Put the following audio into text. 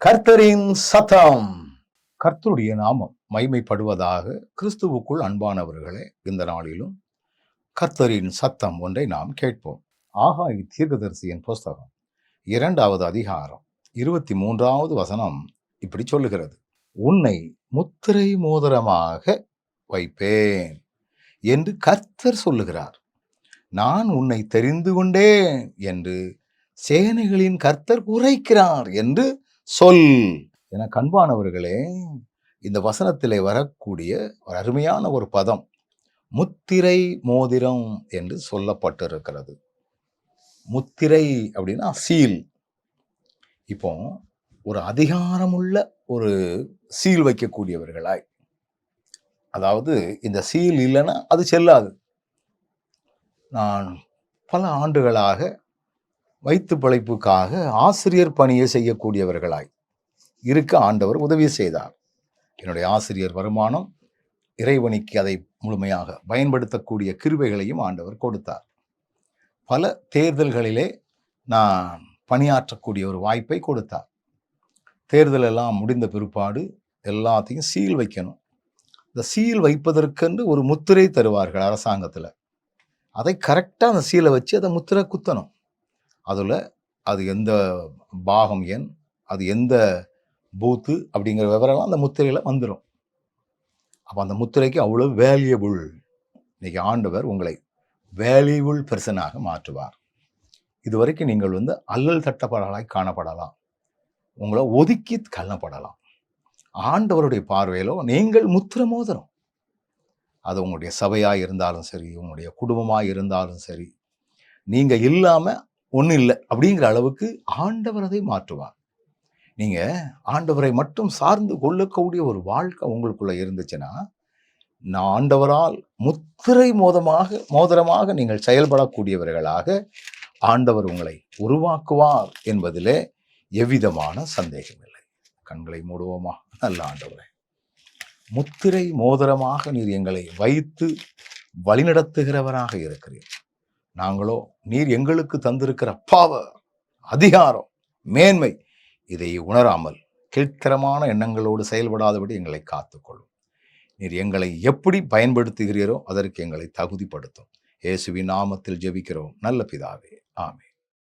கர்த்தரின் சத்தம். கர்த்தருடைய நாமம் மைமைப்படுவதாக கிறிஸ்துவுக்குள் அன்பானவர்களே இந்த நாளிலும் கர்த்தரின் சத்தம் ஒன்றை நாம் கேட்போம். ஆகாய் தீர்க்கதரிசியின் புஸ்தகம் இரண்டாவது அதிகாரம் இருபத்தி மூன்றாவது வசனம் இப்படி சொல்லுகிறது. உன்னை முத்திரை மோதிரமாக வைப்பேன் என்று கர்த்தர் சொல்லுகிறார். நான் உன்னை தெரிந்து கொண்டேன் என்று சேனைகளின் கர்த்தர் உரைக்கிறார் என்று சொல். என கண்பானவர்களே இந்த வசனத்திலே வரக்கூடிய ஒரு அருமையான ஒரு பதம் முத்திரை மோதிரம் என்று சொல்லப்பட்டிருக்கிறது. முத்திரை அப்படின்னா சீல். இப்போ ஒரு அதிகாரமுள்ள ஒரு சீல் வைக்கக்கூடியவர்களாய் அதாவது இந்த சீல் இல்லைன்னா அது செல்லாது. நான் பல ஆண்டுகளாக வைத்து பிழைப்புக்காக ஆசிரியர் பணியை செய்யக்கூடியவர்களாய் இருக்க ஆண்டவர் உதவி செய்தார். என்னுடைய ஆசிரியர் வருமானம் இறைவனிக்கு அதை முழுமையாக பயன்படுத்தக்கூடிய கிருபைகளையும் ஆண்டவர் கொடுத்தார். பல தேர்தல்களிலே நான் பணியாற்றக்கூடிய ஒரு வாய்ப்பை கொடுத்தார். தேர்தல் எல்லாம் முடிந்த பிற்பாடு எல்லாத்தையும் சீல் வைக்கணும். இந்த சீல் வைப்பதற்கென்று ஒரு முத்திரை தருவார்கள் அரசாங்கத்தில். அதை கரெக்டாக அந்த சீலை வச்சு அதை முத்திரை குத்தணும். அதில் அது எந்த பாகம் எண் அது எந்த பூத்து அப்படிங்கிற விவரம்லாம் அந்த முத்திரையில் வந்துடும் அப்போ அந்த முத்திரைக்கு அவ்வளோ வேல்யூபிள் இன்றைக்கி ஆண்டவர் உங்களை வேல்யூபிள் பெர்சனாக மாற்றுவார். இதுவரைக்கும் நீங்கள் வந்து அல்லல் தட்டப்படலாய் காணப்படலாம். உங்களை ஒதுக்கி கல்லப்படலாம் ஆண்டவருடைய பார்வையிலோ நீங்கள் முத்திர மோதிரம். அது உங்களுடைய சபையாக இருந்தாலும் சரி உங்களுடைய குடும்பமாக இருந்தாலும் சரி நீங்கள் இல்லாமல் ஒன்றும் இல்லை அப்படிங்கிற அளவுக்கு ஆண்டவர் அதை மாற்றுவார். நீங்கள் ஆண்டவரை மட்டும் சார்ந்து கொள்ளக்கூடிய ஒரு வாழ்க்கை உங்களுக்குள்ளே இருந்துச்சுன்னா நான் ஆண்டவரால் முத்திரை மோதமாக மோதிரமாக நீங்கள் செயல்படக்கூடியவர்களாக ஆண்டவர் உங்களை உருவாக்குவார் என்பதிலே எவ்விதமான சந்தேகம் இல்லை. கண்களை மூடுவோமா? நல்ல ஆண்டவரே. முத்திரை மோதிரமாக நீர் எங்களை வைத்து வழிநடத்துகிறவராக இருக்கிறீர். நாங்களோ நீர் எங்களுக்கு தந்திருக்கிற பாவ அதிகாரம் மேன்மை இதை உணராமல் கீழ்த்தரமான எண்ணங்களோடு செயல்படாதபடி எங்களை காத்துக்கொள்ளும். நீர் எங்களை எப்படி பயன்படுத்துகிறீரோ அதற்கு எங்களை தகுதிப்படுத்தும். இயேசுவின் நாமத்தில் ஜெபிக்கிறோம். நல்ல பிதாவே. ஆமே